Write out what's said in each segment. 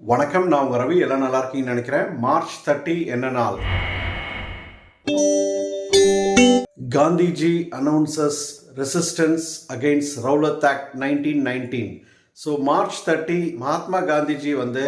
வணக்கம் நான் உங்க ரவி. எல்லாம் நல்லா இருக்கீங்கன்னு நினைக்கிறேன். மார்ச் தேர்ட்டி என்ன நாள்? Gandhiji announces resistance against Rowlatt act nineteen nineteen so March thirty Mahatma Gandhiji வந்து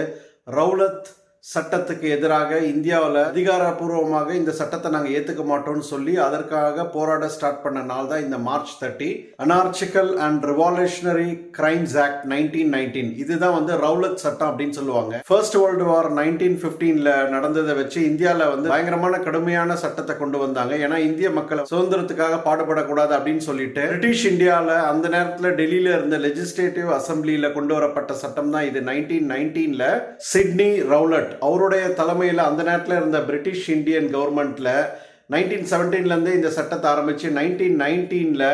ரவுலத் சட்டத்துக்கு எதிராக இந்தியாவில் அதிகாரப்பூர்வமாக இந்த சட்டத்தை நாங்கள் ஏற்றுக்க மாட்டோம்னு சொல்லி அதற்காக போராட ஸ்டார்ட் பண்ண நாள் தான் இந்த March thirty anarchical and revolutionary crimes act nineteen nineteen இதுதான் வந்து ரவுலத் சட்டம் அப்படின்னு சொல்லுவாங்க. ஃபர்ஸ்ட் வேர்ல்டு வார் நைன்டீன் ஃபிஃப்டீனில் நடந்ததை வச்சு இந்தியாவில் வந்து பயங்கரமான கடுமையான சட்டத்தை கொண்டு வந்தாங்க. ஏன்னா இந்திய மக்கள் சுதந்திரத்துக்காக பாடுபடக்கூடாது அப்படின்னு சொல்லிட்டு பிரிட்டிஷ் இந்தியாவில் அந்த நேரத்தில் டெல்லியில் இருந்த லெஜிஸ்லேட்டிவ் அசம்பிளியில் கொண்டு வரப்பட்ட சட்டம் தான் இது. நைன்டீன் நைன்டீனில் சிட்னி ரவுலட் அவருடைய தலைமையில் அந்த நேரத்தில் இருந்த பிரிட்டிஷ் இந்தியன் கவர்மெண்ட்டில் நைன்டீன் செவன்டீன்லேருந்து இந்த சட்டத்தை ஆரம்பித்து நைன்டீன் நைன்டீனில்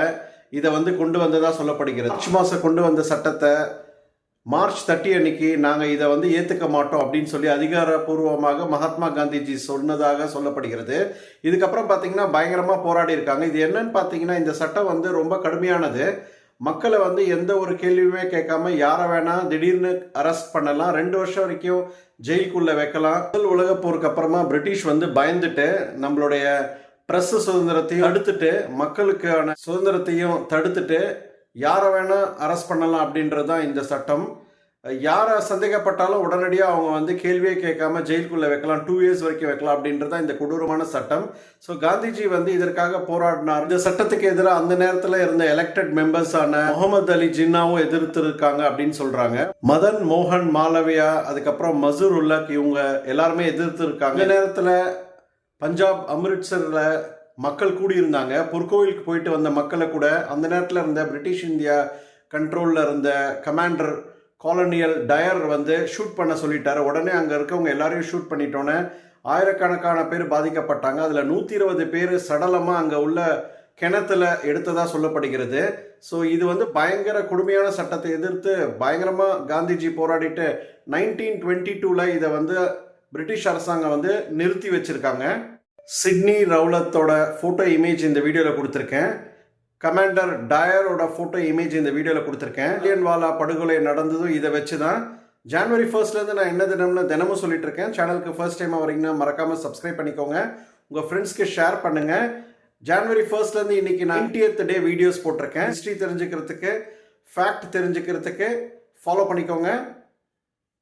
இதை வந்து கொண்டு வந்ததாக சொல்லப்படுகிறது. மார்ச் மாதம் கொண்டு வந்த சட்டத்தை மார்ச் தேர்ட்டி அன்னைக்கு நாங்கள் இதை வந்து ஏற்றுக்க மாட்டோம் அப்படின்னு சொல்லி அதிகாரப்பூர்வமாக மகாத்மா காந்திஜி சொன்னதாக சொல்லப்படுகிறது. இதுக்கப்புறம் பார்த்தீங்கன்னா பயங்கரமாக போராடி இருக்காங்க. இது என்னன்னு பார்த்தீங்கன்னா இந்த சட்டம் வந்து ரொம்ப கடுமையானது. மக்களை வந்து எந்த ஒரு கேள்வியுமே கேட்காம யாரை வேணா திடீர்னு அரெஸ்ட் பண்ணலாம். ரெண்டு வருஷம் வரைக்கும் ஜெயிலுக்குள்ள வைக்கலாம். முதல் உலகப் போருக்கு அப்புறமா பிரிட்டிஷ் வந்து பயந்துட்டு நம்மளுடைய பிரஸ் சுதந்திரத்தையும் தடுத்துட்டு மக்களுக்கான சுதந்திரத்தையும் தடுத்துட்டு யாரை வேணா அரெஸ்ட் பண்ணலாம் அப்படின்றது தான் இந்த சட்டம். யாரை சந்தேகப்பட்டாலும் உடனடியாக அவங்க வந்து கேள்வியே கேட்காம ஜெயிலுக்குள்ளே வைக்கலாம் டூ இயர்ஸ் வரைக்கும் வைக்கலாம் அப்படின்றது தான் இந்த கொடூரமான சட்டம். ஸோ காந்திஜி வந்து இதற்காக போராடினார். இந்த சட்டத்துக்கு எதிராக அந்த நேரத்தில் இருந்த எலெக்டட் மெம்பர்ஸான முகமது அலி ஜின்னாவும் எதிர்த்து இருக்காங்க அப்படின்னு சொல்கிறாங்க மதன் மோகன் மாலவியா அதுக்கப்புறம் மசூர் உல்லக் இவங்க எல்லாருமே எதிர்த்து இருக்காங்க இந்த நேரத்தில் பஞ்சாப் அம்ரிட்சரில் மக்கள் கூடியிருந்தாங்க. பொற்கோவிலுக்கு போயிட்டு வந்த மக்களை கூட அந்த நேரத்தில் இருந்த பிரிட்டிஷ் இந்தியா கண்ட்ரோலில் இருந்த கமாண்டர் காலனியல் டயர் வந்து ஷூட் பண்ண சொல்லிட்டாரு. உடனே அங்கே இருக்கவங்க எல்லாரையும் ஷூட் பண்ணிட்டோன்னே ஆயிரக்கணக்கான பேர் பாதிக்கப்பட்டாங்க. அதில் நூற்றி இருபது பேர் சடலமாக அங்கே உள்ள கிணத்துல எடுத்ததாக சொல்லப்படுகிறது. ஸோ இது வந்து பயங்கர கொடுமையான சட்டத்தை எதிர்த்து பயங்கரமாக காந்திஜி போராடிட்டு நைன்டீன் டுவெண்ட்டி டூவில் இதை வந்து பிரிட்டிஷ் அரசாங்கம் வந்து நிறுத்தி வச்சுருக்காங்க. சிட்னி ரவுலத்தோட ஃபோட்டோ இமேஜ் இந்த வீடியோவில் கொடுத்துருக்கேன். கமாண்டர் டயரோட ஃபோட்டோ இமேஜ் இந்த வீடியோவில் கொடுத்துருக்கேன். ஜலியன்வாலா படுகொலை நடந்ததும் இதை வச்சு தான் ஜான்வரி ஃபர்ஸ்ட்லேருந்து நான் என்ன தினம்னு தினமும் சொல்லிட்டு இருக்கேன் சேனலுக்கு ஃபர்ஸ்ட் டைம் வரீங்கன்னா மறக்காமல் சப்ஸ்கிரைப் பண்ணிக்கோங்க. உங்கள் ஃப்ரெண்ட்ஸ்க்கு ஷேர் பண்ணுங்கள் ஜான்வரி ஃபர்ஸ்ட்லேருந்து இன்னைக்கு நைன்டியத் டே வீடியோஸ் போட்டிருக்கேன். ஹிஸ்ட்ரி தெரிஞ்சுக்கிறதுக்கு ஃபேக்ட் தெரிஞ்சுக்கிறதுக்கு ஃபாலோ பண்ணிக்கோங்க.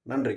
நன்றி.